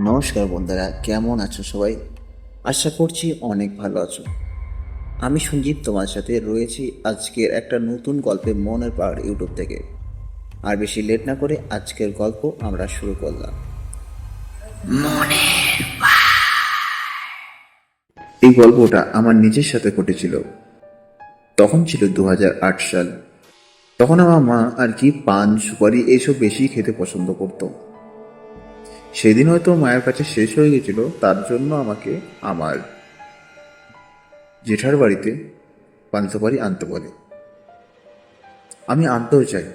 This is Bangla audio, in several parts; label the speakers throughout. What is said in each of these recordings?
Speaker 1: নমস্কার বন্ধুরা কেমন আছো সবাই? আশা করছি অনেক ভালো আছো। আমি সঞ্জীব তোমার সাথে রয়েছি আজকের একটা নতুন গল্পে মনের পাহাড় ইউটিউব থেকে। আর বেশি লেট না করে আজকের গল্প আমরা শুরু করলাম। এই গল্পটা আমার নিজের সাথে ঘটেছিল। তখন ছিল দু হাজার আট সাল। তখন আমার মা আর কি পান সুপারি এইসব বেশি খেতে পছন্দ করতো। সেদিন হয়তো মায়ের কাছে শেষ হয়ে গেছিল, তার জন্য আমাকে আমার জেঠার বাড়িতে পান সুপারি আনতে বলে। আমি আনতেও চাই।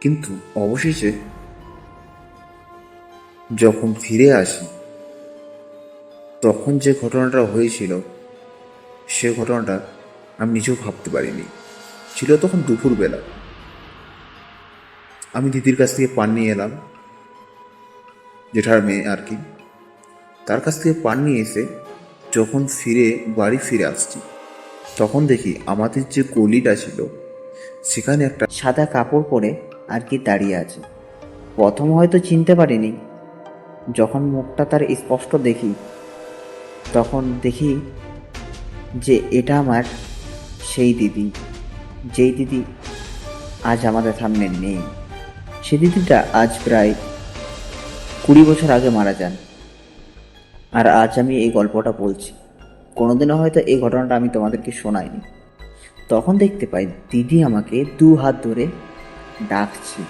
Speaker 1: কিন্তু অবশেষে যখন ফিরে আসি, তখন যে ঘটনাটা হয়েছিল, সে ঘটনাটা আমি নিজেও ভাবতে পারিনি। ছিল তখন দুপুরবেলা। আমি দিদির কাছ থেকে পান নিয়ে এলাম। জেঠার মেয়ে আর কি। তার কাছ থেকে পান নিয়ে এসে যখন ফিরে বাড়ি ফিরে আসছি, তখন দেখি আমাদের যে গলিটা ছিল, সেখানে একটা
Speaker 2: সাদা কাপড় পরে আর কি দাঁড়িয়ে আছে। প্রথম হয়তো চিনতে পারিনি। যখন মুখটা তার স্পষ্ট দেখি, তখন দেখি যে এটা আমার সেই দিদি, যেই দিদি আজ আমাদের সামনে নেই। সে দিদিটা আজ প্রায় কুড়ি বছর আগে মারা যান। আর আজ আমি এই গল্পটা বলছি। কোনোদিনও হয়তো এই ঘটনাটা আমি তোমাদেরকে শোনাইনি। তখন দেখতে পাই দিদি আমাকে দু হাত ধরে ডাকছে।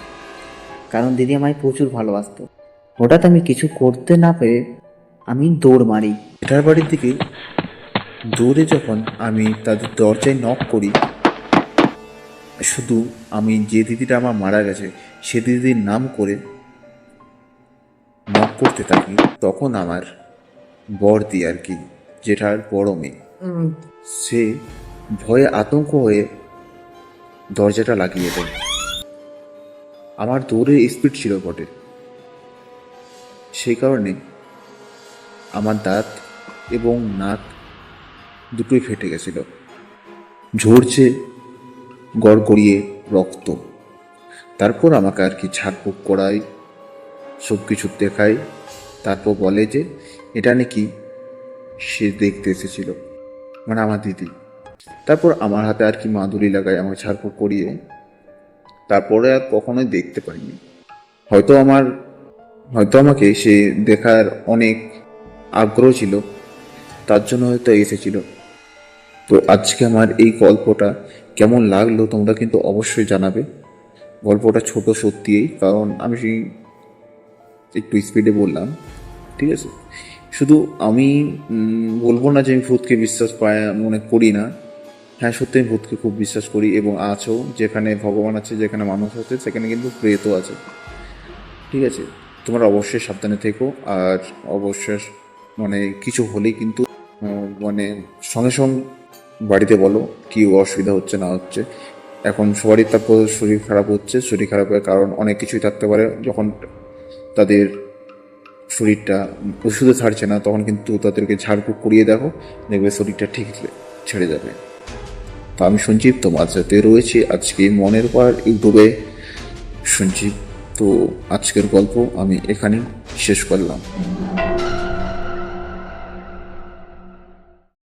Speaker 2: কারণ দিদি আমায় প্রচুর ভালোবাসতো। হঠাৎ আমি কিছু করতে না পেরে আমি দৌড় মারি।
Speaker 1: জেঠার বাড়ির দিকে দৌড়ে যখন আমি তাদের দরজায় নক করি, শুধু আমি যে দিদিটা আমার মারা গেছে, সে দিদির নাম করে করতে থাকি তখন আমার বর্দি আর কি জেঠার বড় মেয়ে সে ভয়ে আতঙ্ক হয়ে দরজাটা লাগিয়ে দেয়। আমার দৌড়ের স্পিড ছিল বটে। সেই কারণে আমার দাঁত এবং নাক দুটোই ফেটে গেছিল। ঝরছে গড় গড়িয়ে রক্ত। তারপর আমাকে আর কি ঝাড়ফুঁক করায় সব কিছু দেখায়। তারপর বলে যে, এটা নাকি সে দেখতে এসেছিল মানে আমার দিদি। তারপর আমার হাতে আর কি মাদুলি লাগায় আমাকে ঝাড়ফুঁক করিয়ে তারপরে আর কখনোই দেখতে পাইনি। হয়তো আমার, হয়তো আমাকে সে দেখার অনেক আগ্রহ ছিল, তার জন্য হয়তো এসেছিল। তো আজকে আমার এই গল্পটা কেমন লাগল তোমরা কিন্তু অবশ্যই জানাবে। গল্পটা ছোট সত্যিই, কারণ আমি একটু স্পিডে বললাম, ঠিক আছে? শুধু আমি বলব না যে আমি ভূতকে বিশ্বাস পাই মনে করি না। হ্যাঁ সত্যি আমি ভূতকে খুব বিশ্বাস করি এবং আছো, যেখানে ভগবান আছে, যেখানে মানুষ আছে, সেখানে কিন্তু প্রেতও আছে। ঠিক আছে? তোমরা অবশ্যই সাবধানে থেকো আর অবশ্যই মানে কিছু হলেই কিন্তু মানে সঙ্গে সঙ্গে বাড়িতে বলো কি অসুবিধা হচ্ছে, না হচ্ছে। এখন সবারই তারপর শরীর খারাপ হচ্ছে, শরীর খারাপের কারণ অনেক কিছুই থাকতে পারে। যখন তাদের শরীরটা ওষুধে ছাড়ছে না, তখন কিন্তু তাদেরকে ঝাড়ফুঁক করিয়ে দেখো, দেখবে শরীরটা ঠিক ছেড়ে যাবে। তো আমি সঞ্জীব তো মাঝরাতে রয়েছে আজকে মনের পার ইউটিউবে। সঞ্জীব, তো আজকের গল্প আমি এখানেই শেষ করলাম।